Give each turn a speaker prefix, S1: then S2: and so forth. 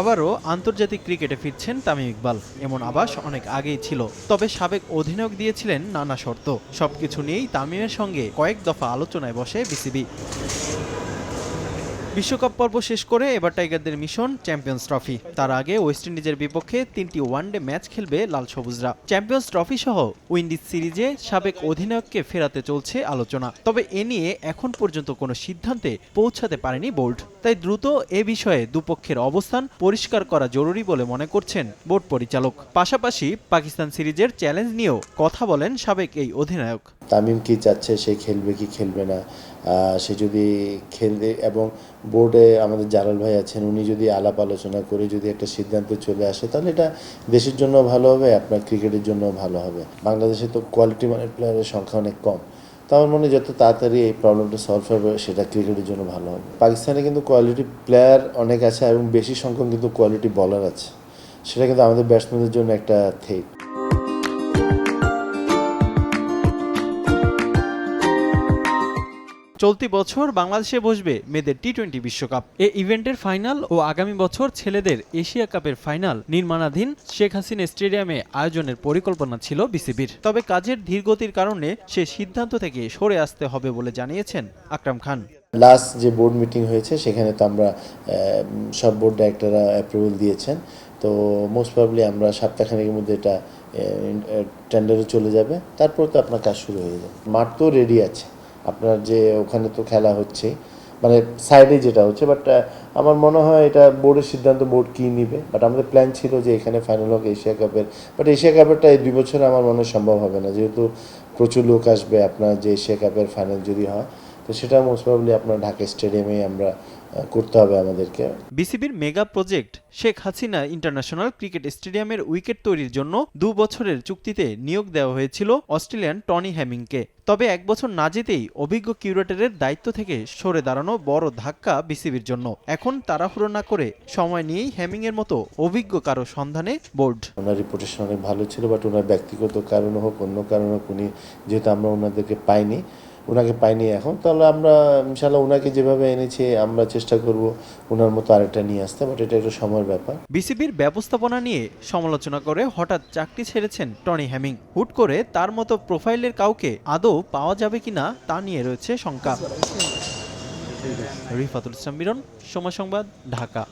S1: আবারও আন্তর্জাতিক ক্রিকেটে ফিরছেন তামিম ইকবাল। এমন আবাস অনেক আগেই ছিল, তবে সাবেক অধিনায়ক দিয়েছিলেন নানা শর্ত। সবকিছু নিয়েই তামিমের সঙ্গে কয়েক দফা আলোচনায় বসে বিসিবি। বিশ্বকাপ পর্ব শেষ করে এবার টাইগারদের মিশন চ্যাম্পিয়ন্স ট্রফি। তার আগে ওয়েস্ট ইন্ডিজের বিপক্ষে তিনটি ওয়ানডে ম্যাচ খেলবে লাল সবুজরা। চ্যাম্পিয়ন্স ট্রফি সহ উইন্ডিজ সিরিজে সাবেক অধিনায়ককে ফেরাতে চলছে আলোচনা। তবে এ নিয়ে এখন পর্যন্ত কোনো সিদ্ধান্তে পৌঁছাতে পারেনি বোর্ড। তাই দ্রুত এ বিষয়ে দুপক্ষের অবস্থান পরিষ্কার করা জরুরি বলে মনে করছেন বোর্ড পরিচালক। পাশাপাশি পাকিস্তান সিরিজের চ্যালেঞ্জ নিয়েও কথা বলেন সাবেক এই অধিনায়ক।
S2: তামিম কি চাচ্ছে, সে খেলবে কি খেলবে না? সে যদি খেলবে এবং বোর্ডে আমাদের জালাল ভাই আছেন, উনি যদি আলাপ আলোচনা করে যদি একটা সিদ্ধান্তে চলে আসে, তাহলে এটা দেশের জন্য ভালো হবে, আপনার ক্রিকেটের জন্য ভালো হবে। বাংলাদেশে তো কোয়ালিটি মানের প্লেয়ারের সংখ্যা অনেক কম। তো আমার মনে যত তাড়াতাড়ি এই প্রবলেমটা সলভ হবে, সেটা ক্রিকেটের জন্য ভালো হবে। পাকিস্তানে কিন্তু কোয়ালিটি প্লেয়ার অনেক আছে এবং বেশি সংখ্যক কিন্তু কোয়ালিটি বলার আছে। সেটা কিন্তু আমাদের ব্যাটসম্যানদের জন্য একটা থেট
S1: চলতি বছর বাংলাদেশে বসবে মেয়েদের টি টোয়েন্টি বিশ্বকাপ। এ ইভেন্টের ফাইনাল ও আগামী বছর ছেলেদের এশিয়া কাপের ফাইনাল নির্মাণাধীন শেখ হাসিনা স্টেডিয়ামে আয়োজনের পরিকল্পনা ছিল বিসিবির। তবে কাজের ধীরগতির কারণে সে সিদ্ধান্ত থেকে সরে আসতে হবে বলে জানিয়েছেন আকরাম খান।
S2: লাস্ট যে বোর্ড মিটিং হয়েছে সেখানে তো আমরা সব বোর্ড ডাইরেক্টররা অ্যাপ্রুভাল দিয়েছেন। তো মোস্ট প্রবলি আমরা সপ্তাহখানেকের মধ্যে এটা টেন্ডারে চলে যাবে। তারপর তো আপনার কাজ শুরু হয়ে যাবে। মাঠ তো রেডি আছে। আপনার যে ওখানে তো খেলা হচ্ছে মানে সাইডে যেটা হচ্ছে বাট আমার মনে হয় এটা বোর্ডের সিদ্ধান্ত, বোর্ড কী নিবে? বাট আমাদের প্ল্যান ছিল যে এখানে ফাইনাল হোক এশিয়া কাপের বাট এশিয়া কাপেরটা এই দুই বছরে আমার মনে সম্ভব হবে না, যেহেতু প্রচুর লোক আসবে আপনার যে এশিয়া কাপের ফাইনাল যদি হয়, তো সেটা মোস্ট প্রবলি আপনার ঢাকা স্টেডিয়ামেই আমরা করতে হবে আমাদেরকে।
S1: বিসিবির mega project Sheikh Hasina international cricket স্টেডিয়ামের উইকেট তৈরির জন্য দু বছরের চুক্তিতে নিয়োগ দেওয়া হয়েছিল অস্ট্রেলিয়ান টনি হ্যামিংকে। তবে এক বছর না যেতেই অভিজ্ঞ কিউরেটরের দায়িত্ব থেকে সরে দাঁড়ানো বড় ধাক্কা বিসিবির জন্য। এখন তাড়াহুড়ো না করে সময় নিয়েই হ্যামিংয়ের মতো অভিজ্ঞ কারও সন্ধানে বোর্ড।
S2: ওনার রিপুটেশন অনেক ভালো ছিল বাট ওনার ব্যক্তিগত কারণ হোক অন্য কারণ হোক উনি যেহেতু আমরা ওনাদেরকে পাইনি ওনাকে পাইনি এখন। তাহলে আমরা ইনশাল্লাহ ওনাকে যেভাবে এনেছি, আমরা চেষ্টা করব ওনার মতো আরেকটা নিয়ে আসতে বাট এটা একটা সময়ের ব্যাপার।
S1: বিসিবির ব্যবস্থাপনা নিয়ে সমালোচনা করে হঠাৎ চাকরি ছেড়েছেন টনি হ্যামিং। হুট করে তার মতো প্রোফাইলের কাউকে আদৌ পাওয়া যাবে কিনা তা নিয়ে রয়েছে শঙ্কা। রিফাতুল ইসলাম মিরন সময় সংবাদ, ঢাকা।